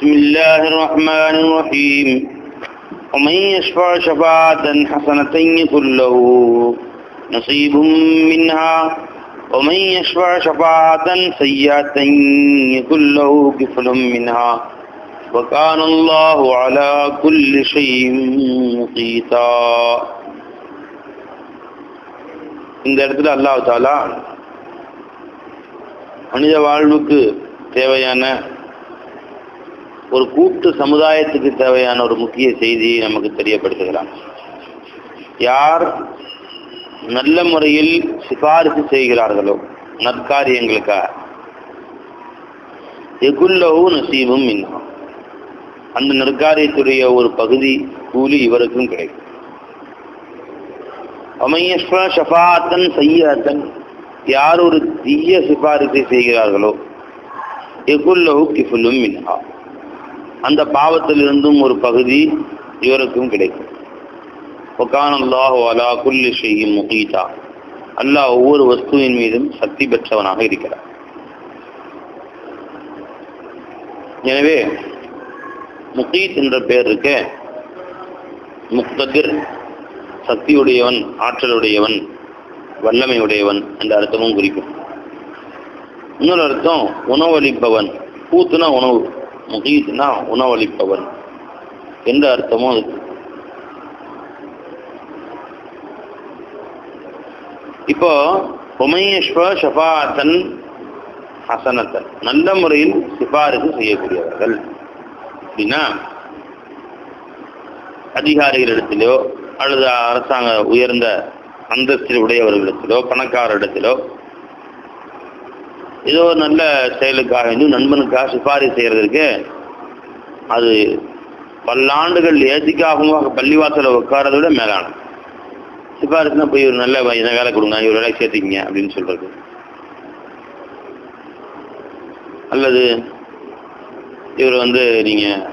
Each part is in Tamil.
بسم الله الرحمن الرحيم ومن يشفع شفاعة حسنة يكن له نصيب منها ومن يشفع شفاعة سيئة يكن له كفل منها وكان الله على كل شيء مقيتا இந்த இடத்துல அல்லாஹ் தாலா மனித வாழ்வுக்கு தேவையான ஒரு கூட்டு சமுதாயத்துக்கு தேவையான ஒரு முக்கிய செய்தியை நமக்கு தெரியப்படுத்துகிறான். யார் நல்ல முறையில் சிபாரிசு செய்கிறார்களோ நற்காரியங்களுக்காக. எகுல்லவு நசீபும் மின்ஹா. அந்த நற்காரியத்துடைய ஒரு பகுதி கூலி இவருக்கும் கிடைக்கும். அமையஸ்வ ஷஃபாத்தன் சையாத்தன் யார் ஒரு தீய சிபாரிசை செய்கிறார்களோ எகுல்லவு கிஃபுல்லும் மின்ஹா. அந்த பாவத்திலிருந்தும் ஒரு பகுதி இவருக்கும் கிடைக்கும். ஒகான் அல்லாஹ் அலா குல்லி ஷெய்யும் முகீதா. அல்லாஹ் ஒவ்வொரு வஸ்துவின் மீதும் சக்தி பெற்றவனாக இருக்கிறார் எனவே முகீத் என்ற பெயர் இருக்க முக்தகிர் சக்தியுடையவன் ஆற்றலுடையவன் வல்லமையுடையவன் என்ற அர்த்தமும் குறிக்கும். இன்னொரு அர்த்தம் உணவளிப்பவன். பூத்துனா உணவு. முகீத்னா உணவளிப்பவன் எந்த அர்த்தமும் அதுக்கு இப்போ உமையஸ்வ ஷபாத்தன் ஹசனத்தன். நல்ல முறையில் சிபாரிசு செய்யக்கூடியவர்கள். அப்படின்னா அதிகாரிகளிடத்திலோ அல்லது அரசாங்க உயர்ந்த அந்தஸ்தில் உடையவர்களிடத்திலோ பணக்காரரிடத்திலோ ஏதோ ஒரு நல்ல செயலுக்காக வேண்டி நண்பனுக்காக சிபாரிசு செய்கிறதுக்கு அது பல்லாண்டுகள் ஏத்திக்காகவும் பள்ளிவாசலில் உட்காரத விட மேலான சிபாரிசுனா போய் ஒரு நல்ல இந்த வேலை கொடுங்க இவர் வேலை சேர்த்திக்கிங்க அப்படின்னு சொல்கிறது அல்லது இவர் வந்து நீங்கள்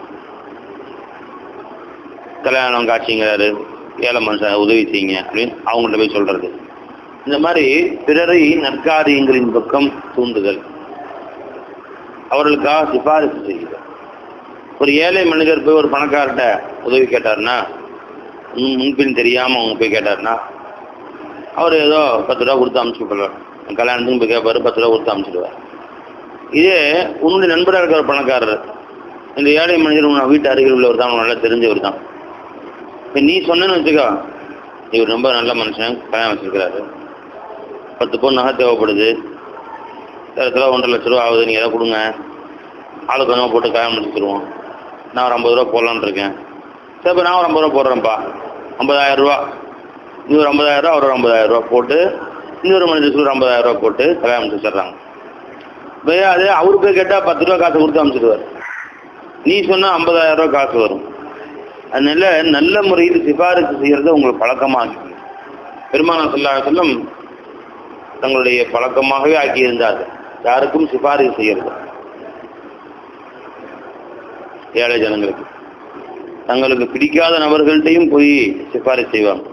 கல்யாணம் காட்சிங்கிறாரு ஏழை மனுஷன் உதவி செய்யுங்க அப்படின்னு அவங்கள்ட்ட போய் சொல்கிறது இந்த மாதிரி பிறரை நற்காரியங்களின் பக்கம் தூண்டுதல். அவர்களுக்காக சிபாரிசு செய்யுதல். ஒரு ஏழை மனிதர் போய் ஒரு பணக்கார்ட்ட உதவி கேட்டாருன்னா முன்பின் தெரியாமல் அவங்க போய் கேட்டாருன்னா அவர் ஏதோ பத்து ரூபா கொடுத்து அனுப்பிச்சுடுவார் கல்யாணத்துக்கு போய் கேட்பாரு பத்து ரூபா கொடுத்து அனுப்பிச்சிடுவார் இதே உன்னுடைய நண்பராக இருக்கிற பணக்காரர் இந்த ஏழை மனிதர் உன் வீட்டு அருகில் உள்ளவர் தான் நல்லா தெரிஞ்சவர் தான். இப்போ நீ சொன்னேன்னு வச்சுக்கோ. இவர் ரொம்ப நல்ல மனுஷன் கல்யாணம் வச்சிருக்கிறாரு. பத்து பொண்ணு நகை தேவைப்படுது. இடத்துல ஒன்றரை லட்ச ரூபா ஆகுது நீங்கள் எதாவது கொடுங்க. ஆளுக்கு கொஞ்சமாக போட்டு கல்யாணம் முடிச்சுருவோம் நான் ஒரு ஐம்பது ரூபா போடலான்னு இருக்கேன். சரி இப்போ நான் ஒரு ஐம்பது ரூபா போடுறேன்ப்பா. ஐம்பதாயிரரூபா நீ ஒரு ஐம்பதாயிரரூபா அவர் ஒரு ஐம்பதாயிரரூவா போட்டு இன்னொரு மனிதருக்கு ஒரு ஐம்பதாயிரம் ரூபா போட்டு கல்யாணம் முடிச்சுடுறாங்க இப்போ அதே அவர் போய் கேட்டால் பத்து ரூபா காசு கொடுத்து அமைச்சிடுவார் நீ சொன்னால் ஐம்பதாயிரரூபா காசு வரும். அதனால நல்ல முறையில் சிபாரிசு செய்கிறத உங்களுக்கு பழக்கமாக பெருமானா சொல்லா சொல்லும் தங்களுடைய பழக்கமாகவே ஆக்கியிருந்தார்கள். யாருக்கும் சிபாரிசு செய்யறது ஏழை ஜனங்களுக்கு. தங்களுக்கு பிடிக்காத நபர்கள்ட்டையும் போய் சிபாரிசு செய்வாங்க.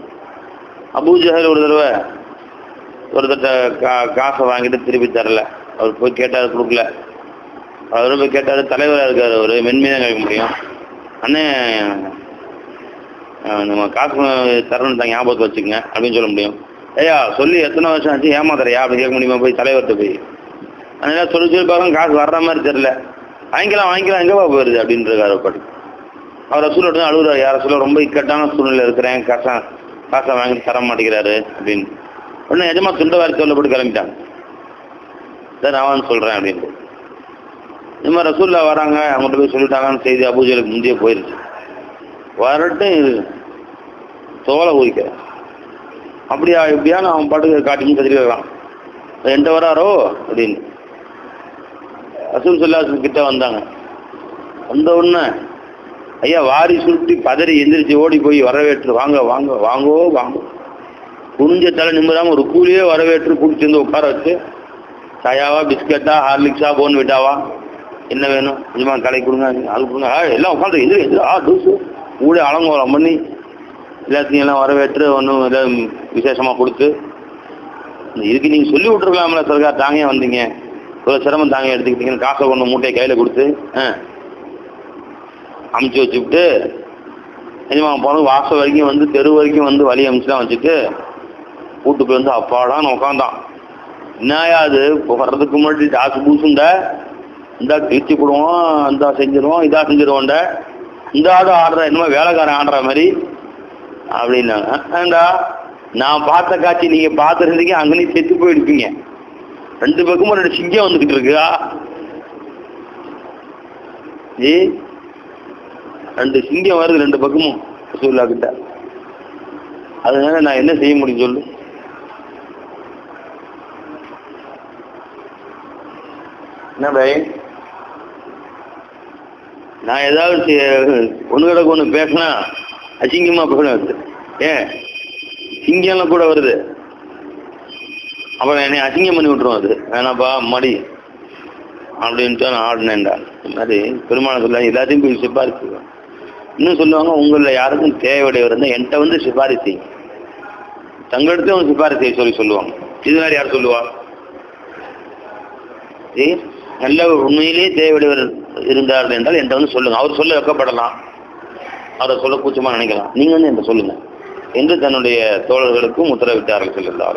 அபூஜஹல் ஒரு தடவை ஒருத்தட்ட கா காசை வாங்கிட்டு திருப்பி தரல. அவர் போய் கேட்டார் கொடுக்கல. அவர் போய் கேட்டார் தலைவராக இருக்கார் அவர் மென்மையாக கேட்க முடியும். அண்ணே நம்ம காசு தரணும் தான் ஞாபகத்தை வச்சுக்கங்க அப்படின்னு சொல்ல முடியும். ஐயா சொல்லி எத்தனை வருஷம் ஆச்சு? ஏமாத்துறையா? அப்படி கேட்க முடியுமா? போய் தலைவர்கிட்ட போய். அதனால சொல்லி சொல்லி பார்க்க காசு வர்ற மாதிரி தெரில வாங்கிக்கலாம் வாங்கிக்கலாம். எங்கேவா போயிருது அப்படின்றாரு பாட்டு அவர் ரசூலோட தான் அழுகுறாரு. யார சொல்ல ரொம்ப இக்கட்டான சூழ்நிலை இருக்கிறேன். காசா காசை வாங்கி தர மாட்டேங்கிறாரு அப்படின்னு. உடனே எஜமா சுண்ட வாரி சொல்லப்பட்டு கிளம்பிட்டாங்க. சார் நான் சொல்கிறேன் அப்படின்ட்டு. இந்த மாதிரி ரசூல்லா வராங்க. அவங்கள்ட்ட போய் சொல்லிட்டாங்கன்னு செய்தி அபூஜலுக்கு முந்தைய போயிருச்சு. வரட்டும் தோலை ஊதிக்கிறேன். அப்படியா இப்படியான அவன் பாட்டுக்கு காட்டின்னு கத்திரிக்கலாம் என்கிட்ட வராரோ? அப்படின்னு. ரசூல் சொல்லாசு கிட்ட வந்தாங்க. வந்த உடனே ஐயா வாரி சுருட்டி பதறி எந்திரிச்சு ஓடி போய் வரவேற்று வாங்க வாங்க வாங்கோ வாங்க. குனிஞ்ச தலை நிம்மதாம ஒரு கூலியே வரவேற்று கூட்டிட்டு வந்து உட்கார வச்சு சாயாவா பிஸ்கட்டா ஹார்லிக்ஸா போன் விட்டாவா என்ன வேணும்? கொஞ்சமாக கடை கொடுங்க அது கொடுங்க. ஆ எல்லாம் உட்காந்து எந்திரி எதிர ஆ டூசு ஊழே அலங்கோலம் பண்ணி எல்லாத்தையும் எல்லாம் வரவேற்று ஒன்றும் எல்லாம் விசேஷமாக கொடுத்து இதுக்கு நீங்கள் சொல்லி விட்டுருக்கலாம்ல சர்க்கார் தாங்கே வந்தீங்க. இவ்வளோ சிரமம் தாங்க எடுத்துக்கிட்டீங்கன்னு காசை கொண்டு மூட்டையை கையில் கொடுத்து ஆ அமுச்சு வச்சுக்கிட்டு நிஜமாக போனது வாசல் வரைக்கும் வந்து தெரு வரைக்கும் வந்து வழி அமுச்சுலாம் வச்சுட்டு வீட்டுக்கு வந்து அப்பாடான்னு உட்காந்தான் என்னயா அது? வர்றதுக்கு முன்னாடி டாக்கு பூசுண்ட இந்தா கிழிச்சு கொடுவோம் இந்தா செஞ்சிருவோம் இதா செஞ்சிருவோண்ட இந்த ஆடு ஆடுற என்னமோ வேலைக்காரன் ஆடுற மாதிரி அப்படின்னாங்க. ஏண்டா? நான் பார்த்த காட்சி நீங்க பார்த்துருந்தீங்க அங்கேயும் செத்து போயிருப்பீங்க. ரெண்டு பக்கமும் ரெண்டு சிங்கம் வந்துகிட்டு இருக்கா ஏ? ரெண்டு சிங்கம் வருது ரெண்டு பக்கமும் ரசூல்லா கிட்ட. அதனால நான் என்ன செய்ய முடியும் சொல்லு? என்ன பை? நான் ஏதாவது ஒன்று கிடக்கு ஒன்று பேசினா அசிங்கமா போயிடும் ஏன் சிங்கம்லாம் கூட வருது. அப்புறம் என்னை அசிங்கம் பண்ணி விட்டுரும் அது. வேணாப்பா மடி. அப்படின்ட்டு நான் ஆடினேன்டா. இந்த மாதிரி பெருமாள் சொல்ல எல்லாத்தையும் போய் சிபாரிசு. இன்னும் சொல்லுவாங்க உங்களில் யாருக்கும் தேவையுடையவர் இருந்தால் என்கிட்ட வந்து சிபாரிசு. செய்யுங்க தங்களிடத்துல வந்து சிபாரிசு செய்ய சொல்லி சொல்லுவாங்க. இது மாதிரி யார் சொல்லுவா? ஏ நல்ல உண்மையிலேயே தேவையுடையவர் இருந்தார் என்றால் என்கிட்ட வந்து சொல்லுங்கள் அவர் சொல்ல வைக்கப்படலாம். அவரை சொல்ல கூச்சமாக நினைக்கலாம். நீங்கள் வந்து என்கிட்ட சொல்லுங்கள் என்று தன்னுடைய தோழர்களுக்கும் உத்தரவிட்டார்கள் செல்லல்லா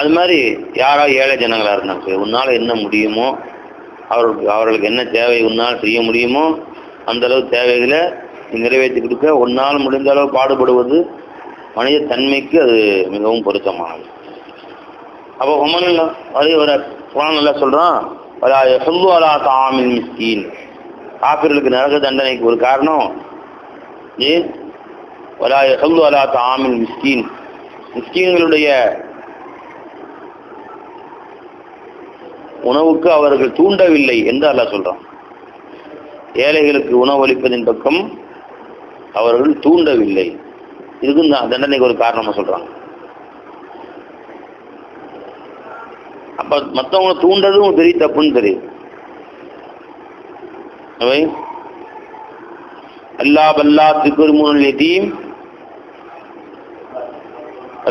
அது மாதிரி யாரோ ஏழை ஜனங்களாக இருந்தாங்க உன்னால் என்ன முடியுமோ அவர்களுக்கு அவர்களுக்கு என்ன தேவை உன்னால் செய்ய முடியுமோ அந்த அளவு தேவைகளை நிறைவேற்றி கொடுக்க உன்னால் முடிந்த அளவு பாடுபடுவது மனித தன்மைக்கு அது மிகவும் பொருத்தமானது. அப்போ ஒமன் அதே ஒரு குரான் நல்லா சொல்கிறான் வலா யஹுல்லு அலா தாமின் மிஸ்கீன். காப்பீர்களுக்கு நரக தண்டனைக்கு ஒரு காரணம் ஏன்? வலா யஹுல்லு அலா தாமின் மிஸ்கீன் மிஸ்கீன்களுடைய உணவுக்கு அவர்கள் தூண்டவில்லை என்று அல்லா சொல்றான். ஏழைகளுக்கு உணவளிப்பதின் பக்கம் அவர்கள் தூண்டவில்லை. இதுக்கும் தான் தண்டனைக்கு ஒரு காரணமா சொல்றாங்க. அப்ப மத்தவங்களை தூண்டதும் பெரிய தப்புன்னு தெரியும் அவை அல்லா பல்லா திக்குர்முன்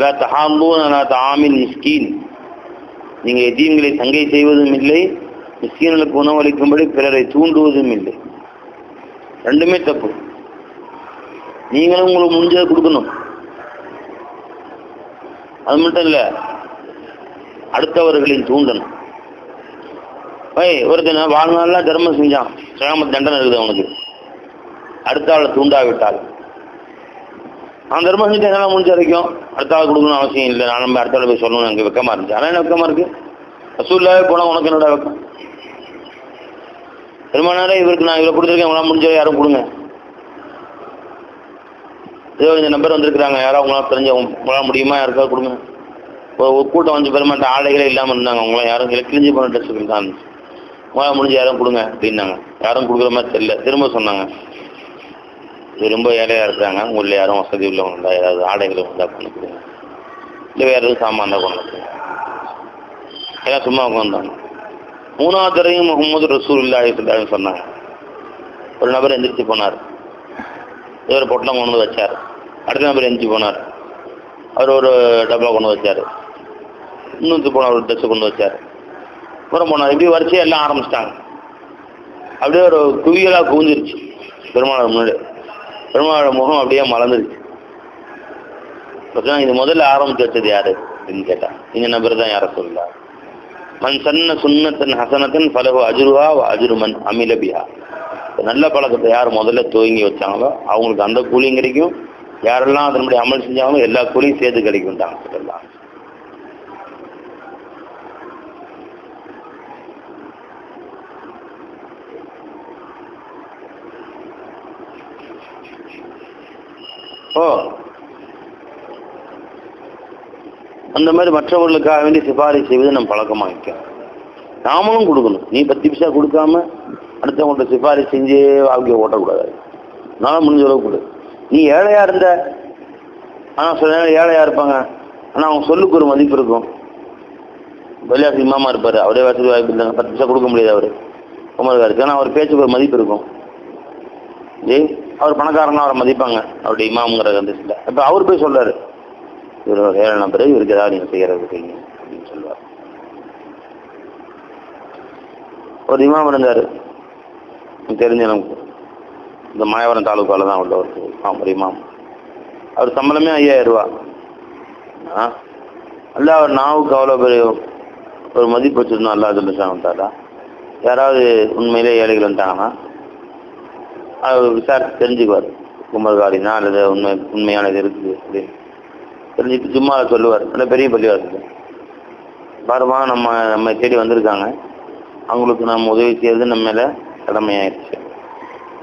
அலா தஹாம்பூன் அலா தாமின் மிஸ்கீன். நீங்க எதியங்களை சங்கை செய்வதும் இல்லை மிஸ்கீன்களுக்கு உணவளிக்கும்படி பிறரை தூண்டுவதும் இல்லை. ரெண்டுமே தப்பு. நீங்களும் உங்களுக்கு முடிஞ்சதை கொடுக்கணும். அது மட்டும் இல்ல அடுத்தவர்களின் தூண்டணும் ஐய் ஒருத்தன வாழ்நாள்லாம் தர்மம் செஞ்சான் கிராம தண்டனை இருக்குது அவனுக்கு. அடுத்த ஆளை தூண்டாவிட்டால். அந்த தர்மம் செஞ்சு என்னால் முடிஞ்ச வரைக்கும் அடுத்த ஆள் கொடுக்கணும் அவசியம் இல்லை. நான் நம்ம அடுத்த ஆள் போய் சொல்லணும் எனக்கு வெக்கமாக இருந்துச்சு. ஆனால் என்ன இருக்குது இருக்கு? ரசூல்லாவே போனால் உனக்கு என்னோட வெக்கம்? பெருமானாரே இவருக்கு நான் இவ்வளோ கொடுத்துருக்கேன் உங்களால் முடிஞ்ச யாரும் கொடுங்க. ஏதோ இந்த நம்பர் வந்திருக்கிறாங்க. யாராவது உங்களால் தெரிஞ்ச உங்களால் முடியுமா? யாருக்காவது கொடுங்க. ஒரு கூட்டம் வந்து பெருமாட்ட ஆடைகளே இல்லாமல் இருந்தாங்க. உங்களை யாரும் கிழிஞ்சு போன ட்ரெஸ்ஸுகள் தான் உங்களால் முடிஞ்ச யாரும் கொடுங்க அப்படின்னாங்க. யாரும் கொடுக்குற மாதிரி தெரியல. திரும்ப சொன்னாங்க. இது ரொம்ப ஏழையாக இருக்கிறாங்க. உங்களில் யாரும் வசதி உள்ளவங்க இருந்தால் ஏதாவது ஆடைகளை உண்டா பண்ணி கொடுங்க. இல்லை வேறு எதுவும் சாமான் தான் கொண்டு கொடுங்க. எல்லாம் சும்மா உட்காந்தாங்க மூணாவது தடவையும் முகமது ரசூல் இல்லாஹ் சொன்னாங்க. ஒரு நபர் எந்திரிச்சு போனார். இவர் பொட்டலம் கொண்டு வந்து வச்சார். அடுத்த நபர் எந்திரிச்சு போனார். அவர் ஒரு டப்பா கொண்டு வச்சார். இன்னொரு போனார் ஒரு ட்ரெஸ் கொண்டு வச்சார். அப்புறம் போனார். இப்படி வரிசையாக எல்லாம் ஆரம்பிச்சிட்டாங்க. அப்படியே ஒரு குவியலாக குவிஞ்சிருச்சு. பெருமாள் முன்னாடி. பெருமாளோட முகம் அப்படியே மலர்ந்துருச்சு. இது முதல்ல ஆரம்பிச்சு வச்சது யாரு? அப்படின்னு கேட்டா இந்த நபர் தான் யார சொல்லா மண் சன்ன சுண்ணத்தன் ஹசனத்தன் பலகு அஜுருவா அஜுருமன் அமிலபியா நல்ல பழக்கத்தை யார் முதல்ல துவங்கி வச்சாங்களோ அவங்களுக்கு அந்த கூலியும் கிடைக்கும். யாரெல்லாம் அதனுடைய அமல் செஞ்சாங்களோ எல்லா கூலியும் சேர்த்து கிடைக்கும்ட்டாங்க சொல்லலாம் ஓ. அந்த மாதிரி மற்றவர்களுக்காக வேண்டி சிபாரிசு செய்வது நம்ம பழக்கமாக நாமளும் கொடுக்கணும். நீ பத்து பைசா கொடுக்காம அடுத்தவங்கள்ட்ட சிபாரிசு செஞ்சு வாழ்க்கையை ஓட்டக்கூடாது. நானும் முடிஞ்ச அளவு கொடு. நீ ஏழையாக இருந்த ஆனால் சில நேரம் ஏழையாக இருப்பாங்க. ஆனால் அவங்க சொல்லுக்கு ஒரு மதிப்பு இருக்கும். வெளியாசி இமாமா இருப்பார். அவரே வசதி வாய்ப்பு இல்லைங்க பத்து பைசா கொடுக்க முடியாது அவர். உமர்காருக்கு. ஆனால் அவர் பேச்சுக்கு ஒரு மதிப்பு இருக்கும். ஜெய் அவர் பணக்காரனா அவரை மதிப்பாங்க. அவருடைய இமாமுங்கிற அந்த சில இப்போ அவர் போய் சொல்றாரு இவர் ஏழை நம்பர் இவருக்கு ஏதாவது நீங்கள் செய்யறது இருக்கீங்க அப்படின்னு சொல்லுவார். ஒரு இமாம் இருந்தார். எனக்கு தெரிஞ்ச நமக்கு இந்த மாயவரம் தாலுக்காவில் தான் உள்ளவர் ஒரு இமாம் அவர் சம்பளமே ஐயாயிரம் ரூபா. ஆ? அல்ல அவர் நாவுக்கு அவ்வளோ பெரிய ஒரு மதிப்பு வச்சுருந்தோம் அல்லா சொல்லிச்சாங்க யாராவது உண்மையிலே ஏழைகள் வந்துட்டாங்கன்னா அவர் விசாரித்து தெரிஞ்சுக்குவார். கும்பல்காரினா அல்லது உண்மை உண்மையானது இருக்குது அப்படின்னு. தெரிஞ்சுட்டு சும்மா சொல்லுவார். நல்ல பெரிய பள்ளிவாசல் பாருமா நம்ம நம்ம தேடி வந்திருக்காங்க. அவங்களுக்கு நம்ம உதவி செய்யறது நம்ம மேலே கடமையாயிருச்சு.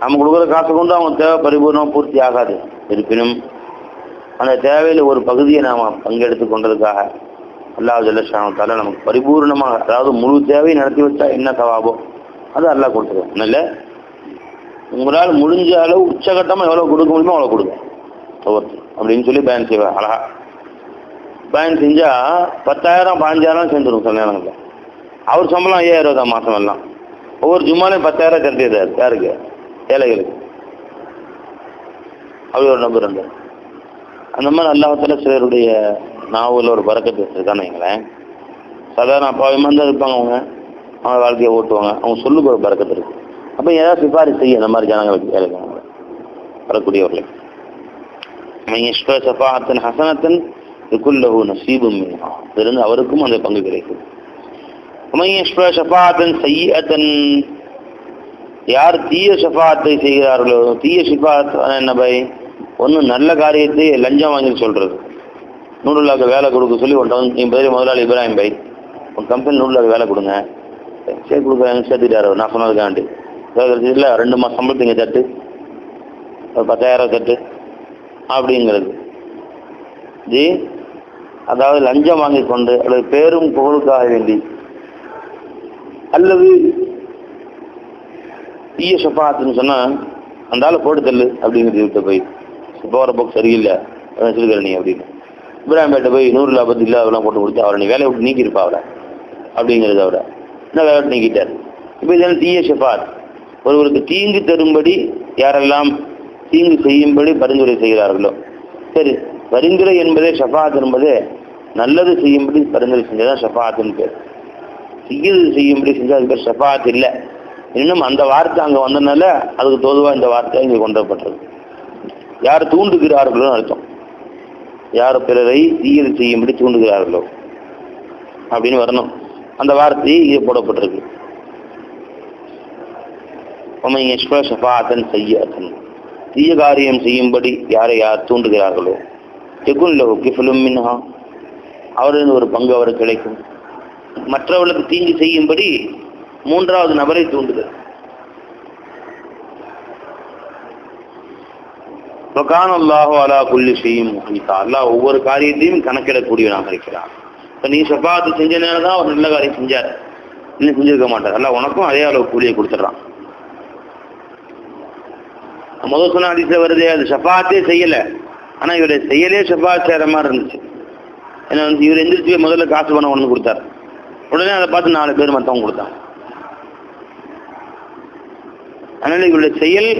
நம்ம கொடுக்குற காசு கொண்டு அவங்க தேவை பரிபூர்ணமாக பூர்த்தி ஆகாது. இருப்பினும் அந்த தேவையில் ஒரு பகுதியை நாம் பங்கெடுத்து கொண்டதுக்காக அல்லாஹ் ஜல்லஷானத்தால நமக்கு பரிபூர்ணமாக அதாவது முழு தேவையை நடத்தி வச்சா என்ன சவாபோ அது அல்லா கொடுத்துருவோம் இல்லை. உங்களால் முடிஞ்ச அளவு உச்சகட்டமாக எவ்வளோ கொடுக்க முடியுமோ அவ்வளோ கொடுங்க. ஒவ்வொருத்தர். அப்படின்னு சொல்லி பயன் செய்வேன் அழகா. பயன் செஞ்சால் பத்தாயிரம் பதினஞ்சாயிரம் சேர்ந்துடும் சில நேரங்களில். அவர் சம்பளம் ஐயாயிரம் ரூபா தான் மாதம் எல்லாம். ஒவ்வொரு ஜும்மாலையும் பத்தாயிரம் கட்டியது யாருக்கு? ஏழைகளுக்கு. அப்படி ஒரு நம்பர் இருந்தார். அந்த மாதிரி அல்லாஹத்தில் சிலருடைய நாவலில் ஒரு பறக்கத்து வச்சிருக்கான்னு வைங்களேன். சாதாரண அப்பாவியமாக தான் இருப்பாங்க அவங்க. அவங்க வாழ்க்கையை ஓட்டுவாங்க. அவங்க சொல்லுக்கு ஒரு பறக்கத்து இருக்கு. அப்போ ஏதாவது சிபாரிசு செய்ய இந்த மாதிரி ஜனங்களுக்கு ஏழைங்க வரக்கூடியவர்களுக்கு சஃபாத்தன் ஹசனத்தன் இதுக்குள்ளஹு நசீபும் இதிலிருந்து அவருக்கும் அந்த பங்கு கிடைக்கும். மையஸ்வ ஷஃபாத்தன் சையத்தன். யார் தீய ஷஃபாத்தை செய்கிறார்களோ தீய ஷிஃபாத் என்ன பை ஒன்று நல்ல காரியத்தை லஞ்சம் வாங்கி சொல்றது. நூறுலாக்கு வேலை கொடுக்க சொல்லி ஒன் டவுன் என் பேர் முதலாளி இப்ராஹிம் பை உன் கம்பெனி நூறுலாக்கு வேலை கொடுங்க. சரி கொடுக்க சேர்த்துட்டாரு நான் சொன்னதுக்காண்டி. இல்லை ரெண்டு மாதம் சம்பளத்துங்க தட்டு ஒரு பத்தாயிரம் தட்டு அப்படிங்கிறது. ஜி அதாவது லஞ்சம் வாங்கி கொண்டு அல்லது பேரும் புகழுக்காக வேண்டி அல்லது தீய சப்பாத்துன்னு சொன்னா அந்த ஆள் போட்டு தள்ளு அப்படிங்கிறது விட்டு போய் போகிற போக்கு சரியில்லை வச்சிருக்கிற நீ அப்படின்னு. இப்ராஹிம்பேட்டை போய் நூறு லாபத்து இல்லை அதெல்லாம் போட்டு கொடுத்து அவரை நீ வேலையை விட்டு நீக்கியிருப்பா அவரை அப்படிங்கிறது அவரை. என்ன வேலை விட்டு நீக்கிட்டார்? இப்போ இதெல்லாம் தீய ஷஃபாத் ஒருவருக்கு தீங்கு தரும்படி யாரெல்லாம் தீங்கு செய்யும்படி பரிந்துரை செய்கிறார்களோ. சரி பரிந்துரை என்பதே ஷஃபாத் என்பதே. நல்லது செய்யும்படி பரிந்துரை செஞ்சதான் ஷஃபாத்துன்னு பேர். தீயது செய்யும்படி செஞ்சால் அது பேர் ஷஃபாத் இல்லை. இன்னும் அந்த வார்த்தை அங்கே வந்ததுனால அதுக்கு தோதுவாக இந்த வார்த்தை இங்கே கொண்டு வரப்பட்டது யார் தூண்டுகிறார்களோ அர்த்தம். யார் பிறரை தீயது செய்யும்படி தூண்டுகிறார்களோ. அப்படின்னு வரணும். அந்த வார்த்தை இங்கே போடப்பட்டிருக்கு. ஷஃபாத்தன் செய்யாத்தன் தீய காரியம் செய்யும்படி யாரை யார் தூண்டுகிறார்களோ? எகுன் அவரது கிஃபலும் மின்ஹா. அவரின் ஒரு பங்கு அவருக்கு கிடைக்கும். மற்றவர்களுக்கு தீங்கு செய்யும்படி மூன்றாவது நபரை தூண்டுதல். பகான் அல்லாஹோ அலா குல்லி செய்யும் அல்லாஹ் ஒவ்வொரு காரியத்தையும் கணக்கிடக்கூடியவனாக இருக்கிறான். இப்போ நீ சப்பாத்து செஞ்சனால தான் அவர் நல்ல காரியம் செஞ்சார். இன்னும் செஞ்சிருக்க மாட்டார். அல்ல உனக்கும் அதே அளவு கூலியை கொடுத்துட்றான். முதல் சொன்ன அடித்த வருதே அது ஷஃபாத்தே செய்யலை. ஆனால் இவருடைய செயலே ஷஃபாத் செய்கிற மாதிரி இருந்துச்சு. ஏன்னா வந்து இவர் எந்திரிச்சு முதல்ல காசு பணம் ஒன்று கொடுத்தார். உடனே அதை பார்த்து நாலு பேர் மற்றவங்க கொடுத்தாங்க. அதனால் இவருடைய செயல்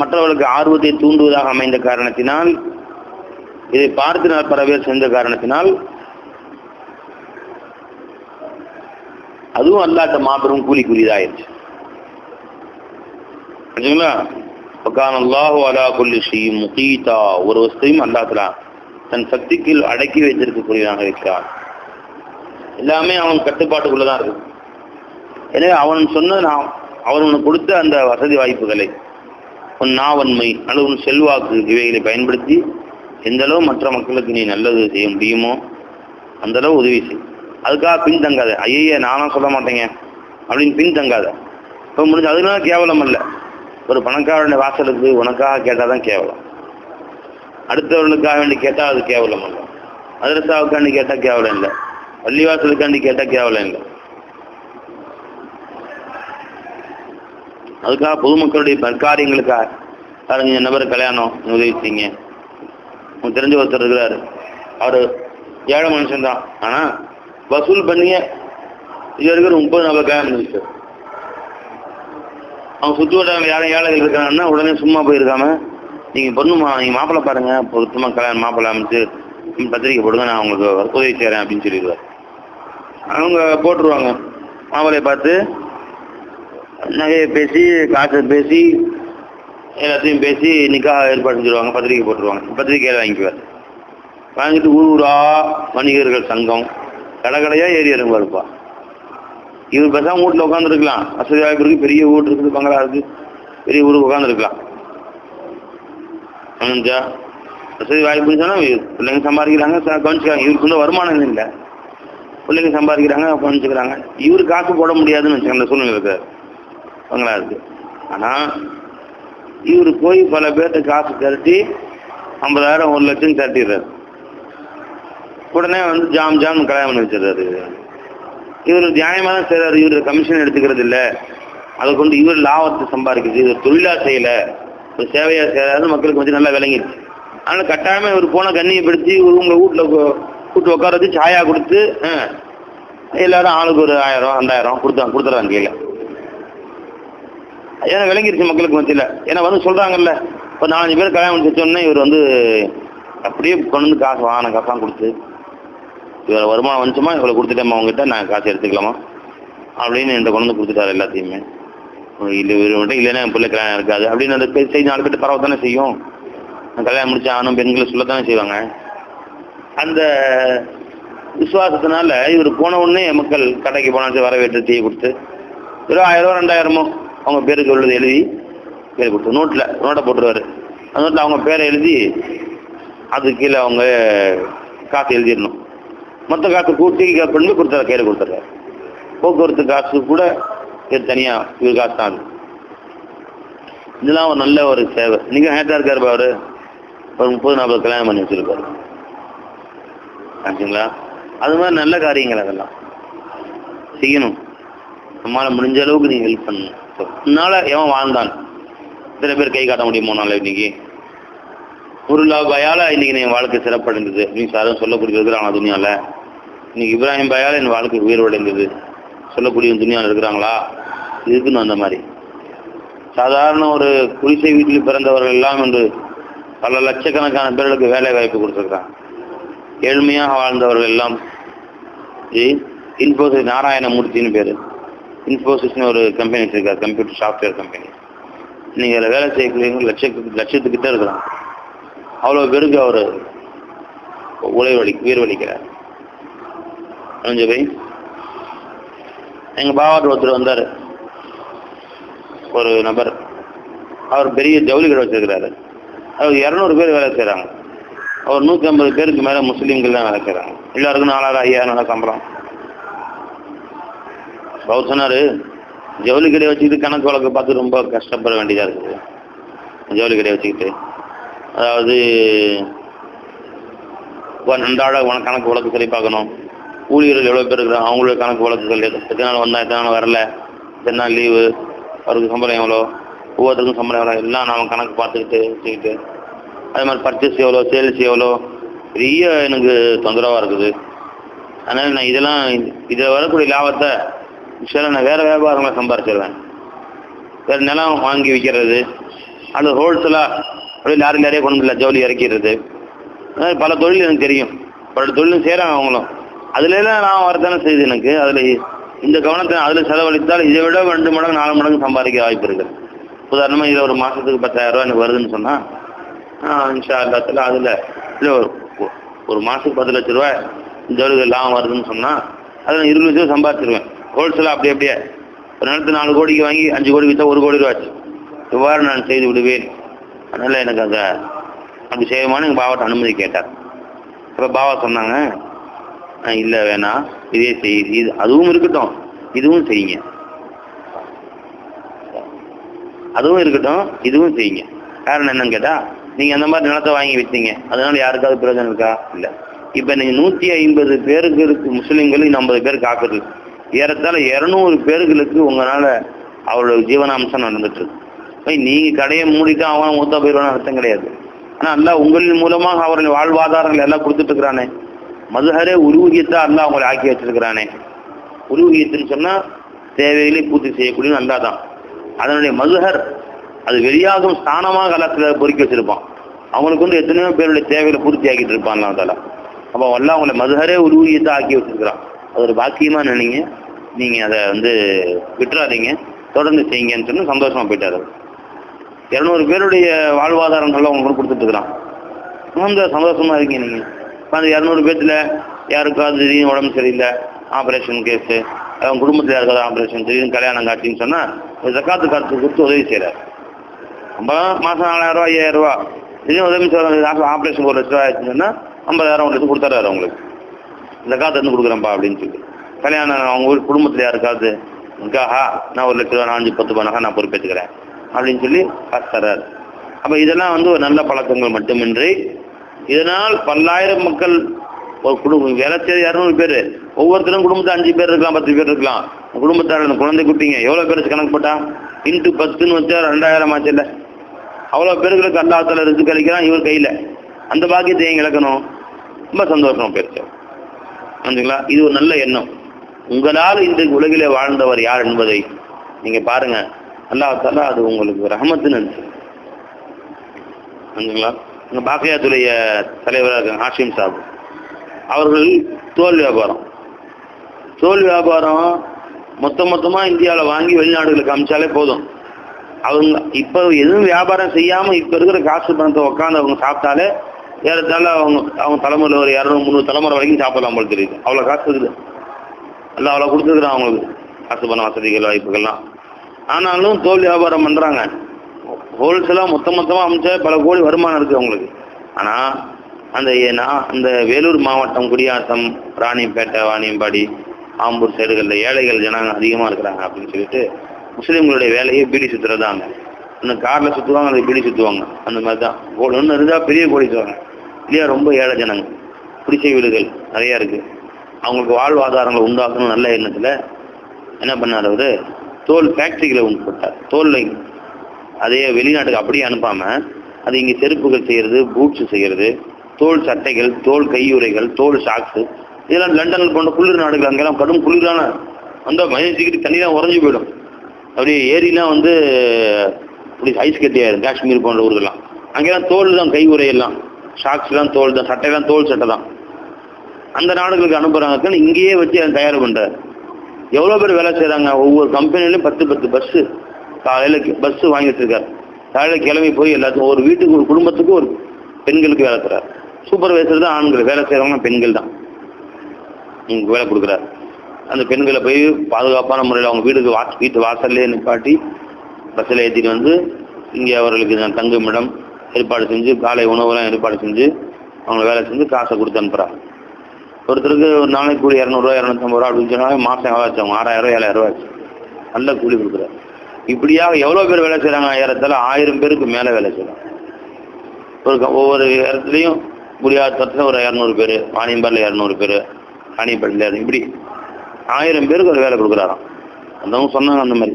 மற்றவர்களுக்கு ஆர்வத்தை தூண்டுவதாக அமைந்த காரணத்தினால் இதை பார்த்து நான் பல பேர் சென்ற காரணத்தினால் அதுவும் அல்லாட்ட மாபெரும் கூலி கூலியதாயிருச்சு சரிங்களா பக்கான் அல்லாஹு அலா குல்லி செய்யும் முகீதா. ஒரு வஸ்தையும் அல்லாத்தலா தன் சக்திக்கு அடக்கி வைத்திருக்கக்கூடியவனாக இருக்கிறான். எல்லாமே அவன் கட்டுப்பாட்டுக்குள்ளதான் இருக்கு. எனவே அவன் சொன்ன நான் அவன் உனக்கு கொடுத்த அந்த வசதி வாய்ப்புகளை உன் நாவன்மை அல்லது உன் செல்வாக்கு இவைகளை பயன்படுத்தி எந்த அளவு மற்ற மக்களுக்கு நீ நல்லது செய்ய முடியுமோ அந்த அளவு உதவி செய். அதுக்காக பின் ஐயையே நானும் சொல்ல மாட்டேங்க. அப்படின்னு பின்தங்காத. இப்போ முடிஞ்ச அதனால கேவலம் அல்ல. ஒரு பணக்காரனுடைய வாசலுக்கு உனக்காக கேட்டால் தான் கேவலம். அடுத்தவர்களுக்காக வேண்டி கேட்டால் அது கேவலம் இல்லை மதரசாவுக்காண்டி கேட்டால் கேவலம் இல்லை. பள்ளிவாசலுக்காண்டி கேட்டால் கேவலம் இல்லை. அதுக்காக பொதுமக்களுடைய பற்காரியங்களுக்காக பாருங்க இந்த நபர் கல்யாணம் உதவி செய்யுங்க உங்களுக்கு தெரிஞ்ச ஒருத்தர் இருக்கிறாரு. அவர் ஏழை மனுஷன் தான் ஆனால் வசூல் பண்ணிய இது வரைக்கும் முப்பது நபர் கல்யாணம் இருந்துச்சு அவங்க சுற்று வட்டாரங்கள் யாரும் ஏழைகள் இருக்கிறான்னா உடனே சும்மா போயிருக்காம நீங்கள் பொண்ணுமா நீங்கள் மாப்பிள்ளை பாருங்கள் பொருத்தமாக கல்யாணம் மாப்பிள்ளை அமைச்சு பத்திரிக்கை போடுங்க நான் உங்களுக்கு உதவி செய்கிறேன் அப்படின்னு சொல்லிடுவார். அவங்க போட்டுருவாங்க. மாப்பிள்ளையை பார்த்து நகையை பேசி காசை பேசி எல்லாத்தையும் பேசி நிக்கா ஏற்பாடு செஞ்சுருவாங்க. பத்திரிக்கை போட்டுருவாங்க. பத்திரிக்கையில் வாங்கிக்குவார். வாங்கிட்டு ஊர் ஊரா வணிகர்கள் சங்கம் கடை கடையாக ஏறி இறங்குவாருப்பா. இவர் பேசாம வீட்டில் உட்காந்துருக்கலாம் வசதி வாய்ப்பு இருக்குது பெரிய வீடு இருக்குது பங்களா இருக்கு பெரிய ஊருக்கு உட்காந்துருக்கலாம் புரிஞ்சா வசதி வாய்ப்புன்னு சொன்னால் பிள்ளைங்க சம்பாதிக்கிறாங்க ச- இவருக்கு வந்து வருமானம் இல்லை. பிள்ளைங்க சம்பாதிக்கிறாங்க கவனிச்சுக்கிறாங்க. இவர் காசு போட முடியாதுன்னு வச்சுக்கோங்க அந்த சூழ்நிலை பங்களா இருக்கு ஆனால் இவர் போய் பல பேர்த்த காசு திரட்டி ஐம்பதாயிரம் ஒரு லட்சம் திரட்டிடுறாரு. உடனே வந்து ஜாம் ஜாம் கல்யாணம் பண்ணி வச்சிடுறாரு. இவர் நியாயமாக தான் செய்கிறார் இவர் கமிஷன் எடுத்துக்கிறது இல்லை. அதை கொண்டு இவர் லாபத்தை சம்பாதிக்கிறது. இவர் தொழிலாக செய்யலை. ஒரு சேவையாக செய்கிறாரு மக்களுக்கு கொஞ்சம் நல்லா விளங்கிடுச்சு. அதனால் கட்டாயமாக இவர் போன கண்ணியப்படுத்தி இவர் உங்கள் வீட்டில் கூட்டு உட்கார வச்சு சாயா கொடுத்து ஆ, எல்லாரும் ஆளுக்கு ஒரு ஆயிரம் ரெண்டாயிரம் கொடுத்தா கொடுத்துறாங்க கையில் ஏன்னா விளங்கிருச்சு மக்களுக்கு மத்தியில் ஏன்னா வந்து சொல்கிறாங்கல்ல இப்போ நாலஞ்சு பேர் கல்யாணம் பண்ணி இவர் வந்து அப்படியே கொண்டு வந்து காசு வாங்கின காசாக கொடுத்து இவ்வளோ வருமானம் வந்துச்சுமா? இவ்வளோ கொடுத்துட்டேம்மா அவங்ககிட்ட நான் காசு எடுத்துக்கலாமா? அப்படின்னு என்கிட்ட கொண்டு வந்து கொடுத்துட்டாரு எல்லாத்தையுமே. இல்லை மட்டும் இல்லைன்னா என் பிள்ளை கல்யாணம் இருக்காது அப்படின்னு அந்த செய்தி நாலு பேர்ட்டு பரவ தானே செய்யும். கல்யாணம் முடிச்ச ஆணும் பெண்களை சொல்லத்தானே செய்வாங்க. அந்த விசுவாசத்தினால இவர் போன உடனே மக்கள் கடைக்கு போனாச்சு வரவேற்று டீ கொடுத்து வெறும் ஆயிரம் ரூபா ரெண்டாயிரமோ அவங்க பேருக்கு உள்ளது எழுதி பேர் கொடுத்து நோட்டில் நோட்டை போட்டுருவாரு. அந்த நோட்டில் அவங்க பேரை எழுதி அது கீழே அவங்க காசு எழுதிடணும். மொத்த காசு கூட்டி கொண்டு கொடுத்துற கையில் கொடுத்துட்றாரு போக்குவரத்து காசு கூட இது தனியாக இவர் காசு தான். இதெல்லாம் ஒரு நல்ல ஒரு சேவை. நீங்கள் ஹேட்டாக இருக்கார் அவர் ஒரு முப்பது நாற்பது கல்யாணம் பண்ணி வச்சிருக்காரு ஆச்சுங்களா? அது மாதிரி நல்ல காரியங்கள் அதெல்லாம். செய்யணும். நம்மளால் முடிஞ்ச அளவுக்கு நீங்கள் ஹெல்ப் பண்ணணும். உன்னால எவன் வாழ்ந்தான்? சில பேர் கை காட்ட முடியுமோ நாள் இன்னைக்கு? ஒரு பயால இன்னைக்கு என் வாழ்க்கை சிறப்படைந்தது. அப்படின்னு சாரும் சொல்லக்கூடிய இருக்கிறாங்க துணியால? இன்னைக்கு இப்ராஹிம் பயால என் வாழ்க்கை உயர்வடைந்தது. சொல்லக்கூடிய துணியால இருக்கிறாங்களா? இருக்குன்னு அந்த மாதிரி. சாதாரண ஒரு குடிசை வீட்டில் பிறந்தவர்கள் எல்லாம் என்று பல லட்சக்கணக்கான பேர்களுக்கு வேலை வாய்ப்பு கொடுத்துருக்காங்க ஏழ்மையாக வாழ்ந்தவர்கள் எல்லாம் இன்ஃபோசிஸ் நாராயணமூர்த்தின்னு பேர். இன்ஃபோசிஸ்னு ஒரு கம்பெனி வச்சுருக்காரு கம்ப்யூட்டர் சாஃப்ட்வேர் கம்பெனி நீங்கள் அதில் வேலை செய்யக்கூடியவங்க லட்சத்துக்கு லட்சத்துக்கிட்ட இருக்கிறாங்க. அவ்வளோ பேருக்கு அவர். உழைவழி உயிர்வளிக்கிறார் புரிஞ்ச போய். எங்கள் பாவாட்டு ஒருத்தர் வந்தார். ஒரு நபர். அவர் பெரிய ஜவுளி கடை வச்சிருக்கிறாரு. அவர் இரநூறு பேர் வேலை செய்கிறாங்க அவர் நூற்றி ஐம்பது பேருக்கு மேலே முஸ்லீம்கள் தான் வேலை செய்கிறாங்க எல்லாருக்கும் நாலாயிரம் ஐயாயிரம் நல்லா சம்பளம். அவர் சொன்னார் ஜவுளி கடையை வச்சுக்கிட்டு கணக்கு வழக்கு பார்த்து ரொம்ப கஷ்டப்பட வேண்டியதாக இருக்குது. ஜவுளி கடையை வச்சுக்கிட்டு. அதாவது அன்றாட கணக்கு வழக்கு சொல்லி பார்க்கணும் ஊழியர்கள் எவ்வளோ பேர் இருக்கிறாங்க அவங்களோட கணக்கு வழக்கு சொல்லி எத்தனை நாள் வந்தால் எத்தனை நாள் வரல? எத்தனை நாள் லீவு அவருக்கு சம்பளம் எவ்வளோ? ஒவ்வொருத்தருக்கும் சம்பளம் எவ்வளோ? எல்லாம் நாம் கணக்கு பார்த்துக்கிட்டு வச்சுக்கிட்டு. அதே மாதிரி பர்ச்சேஸ் எவ்வளோ சேல்ஸ் எவ்வளோ? பெரிய எனக்கு தொந்தரவாக இருக்குது. அதனால் நான் இதெல்லாம் இதில் வரக்கூடிய லாபத்தை சில நான் வேறு வியாபாரங்களை சம்பாரிச்சிடுவேன். வேறு நிலம் வாங்கி விற்கிறது அது ஹோல்சேலாக அப்படியே லாரி லாரியே கொண்டு வந்து ஜவுளி இறக்கிறது அது பல தொழில் எனக்கு தெரியும். பல தொழிலும் செய்கிறாங்க அவங்களும். அதுலலாம் நான் வரத்தானே செய்யுது எனக்கு? அதில் இந்த கவனத்தை அதில் செலவழித்தால் இதை விட ரெண்டு மடங்கு நாலு மடங்கு சம்பாதிக்க வாய்ப்பு இருக்குது. உதாரணமாக இதில் ஒரு மாதத்துக்கு பத்தாயிரம் எனக்கு வருதுன்னு சொன்னால் இன்ஷா அல்லாத்தில் அதில் இல்லை ஒரு ஒரு மாதத்துக்கு பத்து லட்ச ரூபாய் ஜவுளிகள் லாபம் வருதுன்னு சொன்னால் அதில் இருபது லட்சம் சம்பாதிச்சிருவேன். ஹோல்சேலாக அப்படி அப்படியே ஒரு நேரத்து நாலு கோடிக்கு வாங்கி அஞ்சு கோடி விற்றா ஒரு கோடி ரூபாச்சு இவ்வாறு நான் செய்து விடுவேன். அதனால் எனக்கு அந்த அப்படி செய்யமான்னு எங்கள் பாவாட்ட அனுமதி கேட்டார். அப்போ பாவா சொன்னாங்க இல்லை வேணாம் இதே செய். இது அதுவும் இருக்கட்டும். இதுவும் செய்யுங்க. அதுவும் இருக்கட்டும். இதுவும் செய்யுங்க. காரணம் என்னன்னு கேட்டால் நீங்கள் அந்த மாதிரி நிலத்தை வாங்கி வச்சிங்க அதனால் யாருக்காவது பிரயோஜனம் இருக்கா? இல்லை. இப்போ நீங்கள் நூற்றி ஐம்பது பேருக்கு இருக்கு ஐம்பது பேர் காக்குறது ஏறத்தாழ இரநூறு பேர்களுக்கு உங்களால் அவரோட ஜீவனாம்சம் நடந்துட்டு இருக்கு. நீங்கள் கடையை மூடிட்டு அவன் மூத்தா போயிடுவான்னு அர்த்தம் கிடையாது. ஆனால் அல்லாஹ் உங்களின் மூலமாக அவர்கள் வாழ்வாதாரங்கள் எல்லாம் கொடுத்துட்டு இருக்கிறானே மதுஹரே உருவகியத்தை அல்லாஹ் அவங்களை ஆக்கி வச்சிருக்கிறானே. உருவகியத்துன்னு சொன்னால் தேவைகளை பூர்த்தி செய்யக்கூடிய அல்லா தான். அதனுடைய மதுஹர் அது வெளியாகும் ஸ்தானமாக அல்லத்தில் பொறுக்கி வச்சிருப்பான். அவங்களுக்கு வந்து எத்தனையோ பேருடைய தேவைகளை பூர்த்தி ஆக்கிட்டு இருப்பான் அல்லா தாலா. அப்போ எல்லாம் அவங்களை மதுஹரே உருவகியத்தை ஆக்கி வச்சிருக்கிறான். அது ஒரு பாக்கியமாக நினைங்க. நீங்கள் அதை வந்து விட்டுறாதீங்க. தொடர்ந்து செய்யுங்கன்னு சொன்னால் சந்தோஷமா போயிட்டாரு இரநூறு பேருடைய வாழ்வாதாரம் நல்லா உங்களுக்கு கொடுத்துட்டு இருக்கிறான் ரொம்ப சந்தோஷமா இருக்கீங்க நீங்கள் இப்ப அந்த இரநூறு பேர்த்தில் யாருக்காவது திடீர்னு உடம்பு சரியில்லை ஆப்ரேஷன் கேஸு அவங்க குடும்பத்தில் யாருக்காவது ஆப்ரேஷன் திடீர்னு கல்யாணம் காட்சின்னு சொன்னால் ஒரு ஜக்காத்து காத்து கொடுத்து உதவி செய்கிறார் நம்ம மாதம் நாலாயிரரூவா ஐயாயிரரூவா ஐயாயிரம் ரூபா திடீர்னு உதவி செய்யறாங்க ஆப்ரேஷன் ஒரு லட்ச ரூபா ஆயிடுச்சுன்னா ஐம்பதாயிரம் ஒரு லட்சம் கொடுத்துறாரு அவங்களுக்கு. ஜக்காத்து வந்து கொடுக்குறேன்ப்பா அப்படின்னு சொல்லி. கல்யாணம் அவங்க குடும்பத்தில் யாருக்காவது நிக்காஹா நான் ஒரு லட்ச ரூபா நான் அஞ்சு பத்து பணக்கா நான் பொறுப்பேற்றுக்கிறேன் அப்படின்னு சொல்லி காசு அப்போ இதெல்லாம் வந்து ஒரு நல்ல பழக்கங்கள் மட்டுமின்றி இதனால் பல்லாயிரம் மக்கள் ஒரு குடும்பம் வேலை செய்ய இரநூறு பேர் ஒவ்வொருத்தரும் குடும்பத்தில் அஞ்சு பேர் இருக்கலாம் பத்து பேர் இருக்கலாம். குடும்பத்தார் குழந்தை குட்டிங்க எவ்வளோ பேர் கணக்கு போட்டா இன்ட்டு பத்துன்னு வச்சா ரெண்டாயிரம் ஆச்சு இல்லை அவ்வளோ பேருக்கு அல்லாத்தில் ரிஸ்க் கழிக்கிறான் இவர் கையில். அந்த பாக்கியத்தை ஏன் இழக்கணும்? ரொம்ப சந்தோஷம் பேருக்கு புரிஞ்சுங்களா? இது ஒரு நல்ல எண்ணம். உங்களால் இன்றைக்கு உலகிலே வாழ்ந்தவர் யார் என்பதை நீங்கள் பாருங்கள் அல்லாஹால அது உங்களுக்கு ரஹமத்துன்னு நினைச்சு புரிஞ்சுங்களா பாக்கியாத்துடைய தலைவராக இருக்காங்க ஹாஷிம் சாப். அவர்கள் தோல் வியாபாரம். தோல் வியாபாரம் மொத்த மொத்தமாக இந்தியாவில் வாங்கி வெளிநாடுகளுக்கு அமிச்சாலே போதும். அவங்க இப்போ எதுவும் வியாபாரம் செய்யாமல் இப்போ இருக்கிற காசு பணத்தை உட்காந்து அவங்க சாப்பிட்டாலே ஏறத்தால அவங்க அவங்க தலைமுறையில் ஒரு இரநூறு முந்நூறு தலைமுறை வரைக்கும் சாப்பிடலாம் போல தெரியுது. அவ்வளோ காசு இருக்குது. எல்லாம் அவ்வளோ கொடுத்துருக்குறான் அவங்களுக்கு. காசு பண வசதிகள் வாய்ப்புகள்லாம். ஆனாலும் தோல் வியாபாரம் பண்ணுறாங்க ஹோல்சேலாக மொத்த மொத்தமாக அமைச்சா பல கோடி வருமானம் இருக்குது அவங்களுக்கு. ஆனால் அந்த ஏன்னா அந்த வேலூர் மாவட்டம் குடியாத்தம் ராணிப்பேட்டை வாணியம்பாடி ஆம்பூர் சைடுகளில் ஏழைகள் ஜனங்க அதிகமாக இருக்கிறாங்க அப்படின்னு சொல்லிட்டு முஸ்லீம்களுடைய வேலையே பீடி சுற்றுறதாங்க இன்னும் காரில் சுற்றுவாங்க அதை பீடி சுற்றுவாங்க அந்த மாதிரி தான் கோடி ஒன்று இருந்தால் பெரிய கோடி சுற்றுவாங்க இல்லையா ரொம்ப ஏழை ஜனங்க. குடிசை வீடுகள் நிறையா இருக்குது அவங்களுக்கு வாழ்வாதாரங்களை உண்டாக்கணும் நல்ல எண்ணத்தில். என்ன பண்ணார் அவர்? தோல் ஃபேக்ட்ரிகளை உண்டு போட்டார். தோல் அதே வெளிநாட்டுக்கு அப்படியே அனுப்பாமல் அது இங்கே செருப்புகள் செய்கிறது பூட்ஸ் செய்கிறது தோல் சட்டைகள் தோல் கையுறைகள் தோல் ஷாக்ஸு இதெல்லாம் லண்டனில் போன்ற குளிர் நாடுகள் அங்கெல்லாம் கடும் குளிரான அந்த மைனஸ் டிகிரி தண்ணிலாம் உறைஞ்சு போயிடும். அப்படியே ஏரிலாம் வந்து இப்படி ஐஸ் கட்டியாயிரும் காஷ்மீர் போன்ற ஊர்கள்லாம். அங்கெல்லாம் தோல் தான் கை உரையெல்லாம் ஷாக்ஸ்லாம் தோல் தான் சட்டைலாம் தோல் சட்டை தான். அந்த நாடுகளுக்கு அனுப்புகிறாங்க இங்கேயே வச்சு அதை தயார் பண்ணுறாரு எவ்வளோ பேர் வேலை செய்கிறாங்க ஒவ்வொரு கம்பெனிலையும் பத்து பத்து பஸ்ஸு காலையில் பஸ்ஸு வாங்கிட்டு இருக்காரு. காலையில் கிளம்பி போய் எல்லாத்துக்கும் ஒரு வீட்டுக்கு ஒரு குடும்பத்துக்கு ஒரு பெண்களுக்கு வேலை தர்றாரு. சூப்பர்வைசர் தான் ஆண்கள். வேலை செய்கிறவங்க பெண்கள் தான். உங்களுக்கு வேலை கொடுக்குறாரு. அந்த பெண்களை போய் பாதுகாப்பான முறையில் அவங்க வீட்டுக்கு வா வீட்டு வாசல்லே நிப்பாட்டி பஸ்ஸில் ஏற்றிட்டு வந்து இங்கே அவர்களுக்கு நான் தங்குமிடம் ஏற்பாடு செஞ்சு காலை உணவுலாம் ஏற்பாடு செஞ்சு அவங்க வேலை செஞ்சு காசை கொடுத்து அனுப்புகிறாங்க ஒருத்தருக்கு ஒரு நாளைக்கு கூலி இரநூறுவா இரநூத்தம்பது ரூபா அப்படின்னு சொன்னாலும் மாதம் எவ்வளோ ஆச்சு ஆறாயிரம் ரூபா ஏழாயிரம் ரூபா ஆச்சு. நல்ல கூலி கொடுக்குறாரு. இப்படியாக எவ்வளோ பேர் வேலை செய்கிறாங்க ஏறத்தால ஆயிரம் பேருக்கு மேலே வேலை செய்கிறாங்க ஒரு ஒவ்வொரு இடத்துலையும் குடியாத்தத்தில் ஒரு இரநூறு பேர் வாணியம்பாடில் இரநூறு பேர் ராணிப்பேட்டில் இப்படி ஆயிரம் பேருக்கு ஒரு வேலை கொடுக்குறாராம். அந்தவங்க சொன்னாங்க அந்த மாதிரி.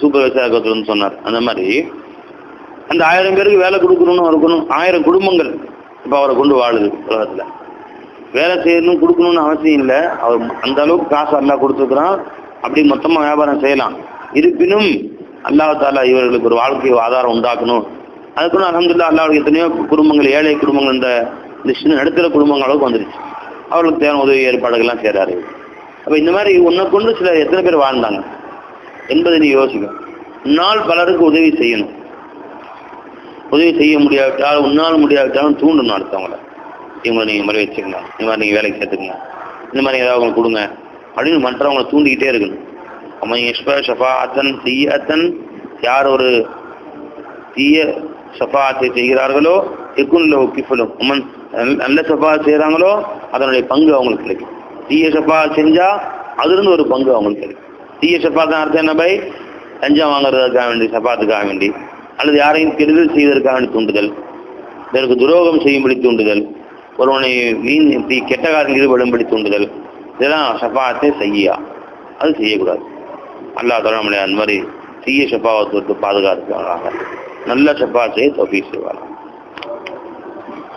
சூப்பர் வந்து சொன்னார். அந்த மாதிரி அந்த ஆயிரம் பேருக்கு வேலை கொடுக்கணும்னு இருக்கணும். ஆயிரம் குடும்பங்கள் இப்போ அவரை கொண்டு வாழுது உலகத்தில். வேலை செய்யணும் கொடுக்கணும்னு அவசியம் இல்லை. அவர் அந்த அளவுக்கு காசு அல்லா கொடுத்துருக்குறான். அப்படி மொத்தமாக வியாபாரம் செய்யலாம். இருப்பினும் அல்லாஹ் இவர்களுக்கு ஒரு வாழ்க்கை ஆதாரம் உண்டாக்கணும். அதுக்குன்னு அலமதுல்லா அல்லாவுடைய எத்தனையோ குடும்பங்கள் ஏழை குடும்பங்கள் இந்த சின்ன நடுத்தர குடும்பங்கள் அளவுக்கு வந்துருச்சு. அவர்களுக்கு தேவையான உதவி ஏற்பாடுகள்லாம் செய்கிறாரு அப்போ இந்த மாதிரி ஒன்றை கொண்டு சில எத்தனை பேர் வாழ்ந்தாங்க? என்பதை நீ யோசிக்கும் உன்னால் பலருக்கு உதவி செய்யணும். உதவி செய்ய முடியாவிட்டால் உன்னால் முடியாவிட்டாலும் தூண்டணும் அடுத்தவங்கள. இவங்களை நீங்கள் முறை வச்சுக்கங்க இந்த மாதிரி நீங்கள் வேலைக்கு சேர்த்துக்கங்க. இந்த மாதிரி ஏதாவது அவங்க கொடுங்க. அப்படின்னு மற்றவங்களை தூண்டிக்கிட்டே இருக்கணும். அம்மா இஷ்ப ஷஃபா அத்தன் தீய அத்தன் யார் ஒரு தீய ஷஃபாத்தை செய்கிறார்களோ எக்குன்ல கிஃபலும் உமன் நல்ல- சஃபா செய்கிறாங்களோ அதனுடைய பங்கு அவங்களுக்கு கிடைக்கும். தீய சஃபா செஞ்சால் அதுலேருந்து ஒரு பங்கு அவங்களுக்கு கிடைக்கும். தீய சஃபா தான் அர்த்தம் என்ன பை லஞ்சம் வாங்குறதுக்காக வேண்டி சஃபாத்துக்காக வேண்டி அல்லது யாரையும் கெடுதல் செய்வதற்காக வேண்டி தூண்டுதல் இதற்கு துரோகம் செய்யும்படி தூண்டுதல் ஒருவனை வீண் இப்படி கெட்ட காரியம் ஈடுபடும்படி தூண்டுதல். இதெல்லாம் ஷஃபாத்தை செய்யா. அது செய்யக்கூடாது. அல்லாஹ் தஆலா நம்மளை அந்த மாதிரி தீய ஷஃபாவத்தை பாதுகாத்துக்காக நல்ல ஷஃபா தொகை செய்வாங்க